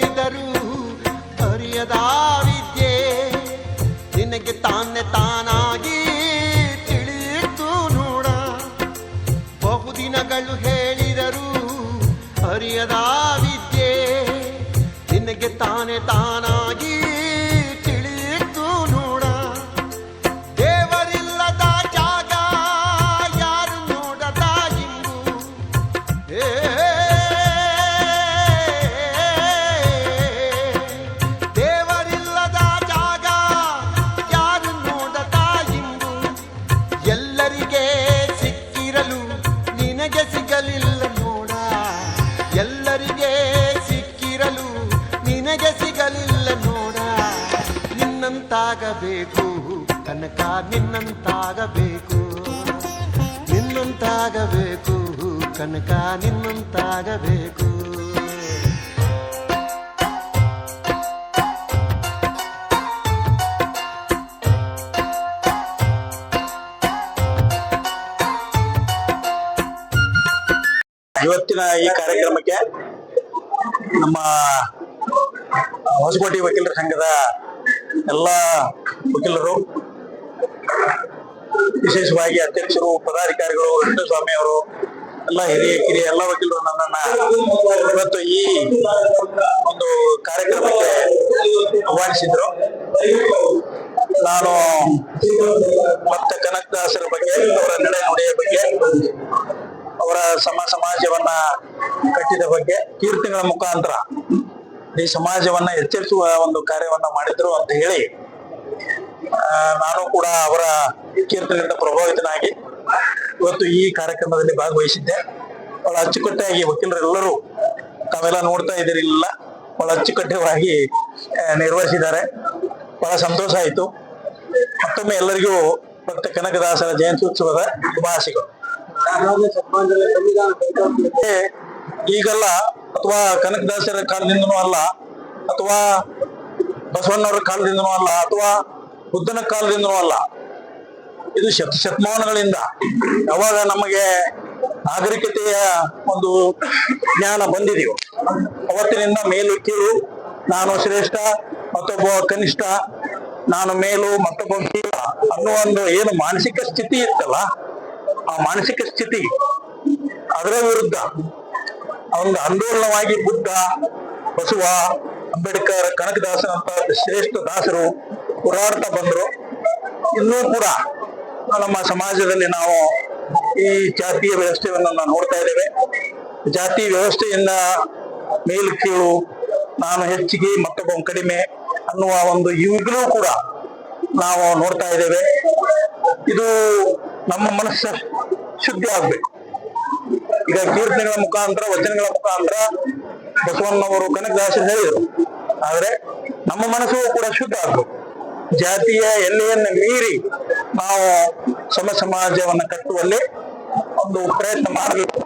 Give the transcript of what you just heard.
ಕೇಳಿದರು ಅರಿಯದ ವಿದ್ಯೆ ನಿನಗೆ ತಾನೆ ತಾನಾಗಿ ತಿಳಿಯಿತು ನೋಡ. ಬಹುದಿನಗಳು ಹೇಳಿದರು ಅರಿಯದ ವಿದ್ಯೆ ನಿನಗೆ ತಾನೆ ತಾನಾಗಿ ನಿನ್ನಂತಾಗಬೇಕು ಕನಕ ನಿನ್ನಂತಾಗಬೇಕು. ನಿನ್ನಂತಾಗಬೇಕು. ಕನಕ ನಿನ್ನಂತಾಗಬೇಕು. ಇವತ್ತಿನ ಈ ಕಾರ್ಯಕ್ರಮಕ್ಕೆ ನಮ್ಮ ಹೊಸಕೋಟೆ ವಕೀಲರ ಸಂಘದ ಎಲ್ಲ ವಕೀಲರು, ವಿಶೇಷವಾಗಿ ಅಧ್ಯಕ್ಷರು, ಪದಾಧಿಕಾರಿಗಳು ವೆಂಕಟಸ್ವಾಮಿ ಅವರು, ಎಲ್ಲ ಹಿರಿಯ, ಕಿರಿಯ ಎಲ್ಲ ವಕೀಲರು ನನ್ನನ್ನ ಇವತ್ತು ಈ ಒಂದು ಕಾರ್ಯಕ್ರಮಕ್ಕೆ ಆಹ್ವಾನಿಸಿದ್ರು. ನಾನು ಮತ್ತೆ ಕನಕದಾಸರ ಬಗ್ಗೆ, ಅವರ ನಡೆ ನುಡಿಯ ಬಗ್ಗೆ, ಅವರ ಸಮ ಸಮಾಜವನ್ನ ಕಟ್ಟಿದ ಬಗ್ಗೆ ಕೀರ್ತಿಗಳ ಮುಖಾಂತರ ಈ ಸಮಾಜವನ್ನ ಎಚ್ಚರಿಸುವ ಒಂದು ಕಾರ್ಯವನ್ನ ಮಾಡಿದ್ರು ಅಂತ ಹೇಳಿ ನಾನು ಕೂಡ ಅವರ ಕೀರ್ತನೆಯಿಂದ ಪ್ರಭಾವಿತನಾಗಿ ಇವತ್ತು ಈ ಕಾರ್ಯಕ್ರಮದಲ್ಲಿ ಭಾಗವಹಿಸಿದ್ದೆ. ಬಹಳ ಅಚ್ಚುಕಟ್ಟಾಗಿ ವಕೀಲರೆಲ್ಲರೂ ತಾವೆಲ್ಲ ನೋಡ್ತಾ ಇದ್ದಿರಲಿಲ್ಲ ಇಲ್ಲ ಬಹಳ ಅಚ್ಚುಕಟ್ಟವಾಗಿ ನಿರ್ವಹಿಸಿದ್ದಾರೆ. ಬಹಳ ಸಂತೋಷ ಆಯಿತು. ಮತ್ತೊಮ್ಮೆ ಎಲ್ಲರಿಗೂ ಭಕ್ತ ಕನಕದಾಸರ ಜಯಂತ್ಯುತ್ಸವದ ಶುಭಾಶಯಗಳು. ಈಗಲ್ಲ ಅಥವಾ ಕನಕದಾಸರ ಕಾಲದಿಂದನೂ ಅಲ್ಲ, ಅಥವಾ ಬಸವಣ್ಣವರ ಕಾಲದಿಂದನೂ ಅಲ್ಲ, ಅಥವಾ ಬುದ್ಧನ ಕಾಲದಿಂದನೂ ಅಲ್ಲ. ಇದು ಶತ ಶತಮಾನಗಳಿಂದ. ಯಾವಾಗ ನಮಗೆ ನಾಗರಿಕತೆಯ ಒಂದು ಜ್ಞಾನ ಬಂದಿದೆಯೋ, ಅವತ್ತಿನಿಂದ ಮೇಲು ಕೀಳು ನಾನು ಶ್ರೇಷ್ಠ, ಮತ್ತೊಬ್ಬ ಕನಿಷ್ಠ. ನಾನು ಮೇಲು, ಮತ್ತೊಬ್ಬ ಕೀಳ ಅನ್ನೋ ಒಂದು ಏನು ಮಾನಸಿಕ ಸ್ಥಿತಿ ಇತ್ತಲ್ಲ, ಆ ಮಾನಸಿಕ ಸ್ಥಿತಿ ಅದರ ವಿರುದ್ಧ ಒಂದು ಆಂದೋಲನವಾಗಿ ಬುದ್ಧ ಬಸವ ಅಂಬೇಡ್ಕರ್ ಕನಕದಾಸರಂತ ಶ್ರೇಷ್ಠ ದಾಸರು ಹೋರಾಡ್ತಾ ಬಂದರು. ಇನ್ನೂ ಕೂಡ ನಮ್ಮ ಸಮಾಜದಲ್ಲಿ ನಾವು ಈ ಜಾತಿಯ ವ್ಯವಸ್ಥೆಯನ್ನು ನಾವು ನೋಡ್ತಾ ಇದ್ದೇವೆ. ಜಾತಿ ವ್ಯವಸ್ಥೆಯಿಂದ ಮೇಲ್ಕೀಳು ನಾನು ಹೆಚ್ಚಿಗೆ, ಮತ್ತೊಬ್ಬ ಕಡಿಮೆ ಅನ್ನುವ ಒಂದು ಈಗಲೂ ಕೂಡ ನಾವು ನೋಡ್ತಾ ಇದ್ದೇವೆ. ಇದು ನಮ್ಮ ಮನಸ್ಸು ಶುದ್ಧಿ ಆಗ್ಬೇಕು. ಈಗ ಕೀರ್ತನೆಗಳ ಮುಖಾಂತರ, ವಚನಗಳ ಮುಖಾಂತರ ಬಸವಣ್ಣವರು ಕನಕದಾಸರು ಹೇಳಿದರು. ಆದ್ರೆ ನಮ್ಮ ಮನಸ್ಸು ಕೂಡ ಶುದ್ಧ ಆಗ್ಬೇಕು. ಜಾತಿಯ ಎಲ್ಲೆಯನ್ನು ಮೀರಿ ನಾವು ಸಮ ಸಮಾಜವನ್ನ ಕಟ್ಟುವಲ್ಲಿ ಒಂದು ಪ್ರಯತ್ನ ಮಾಡಬೇಕು.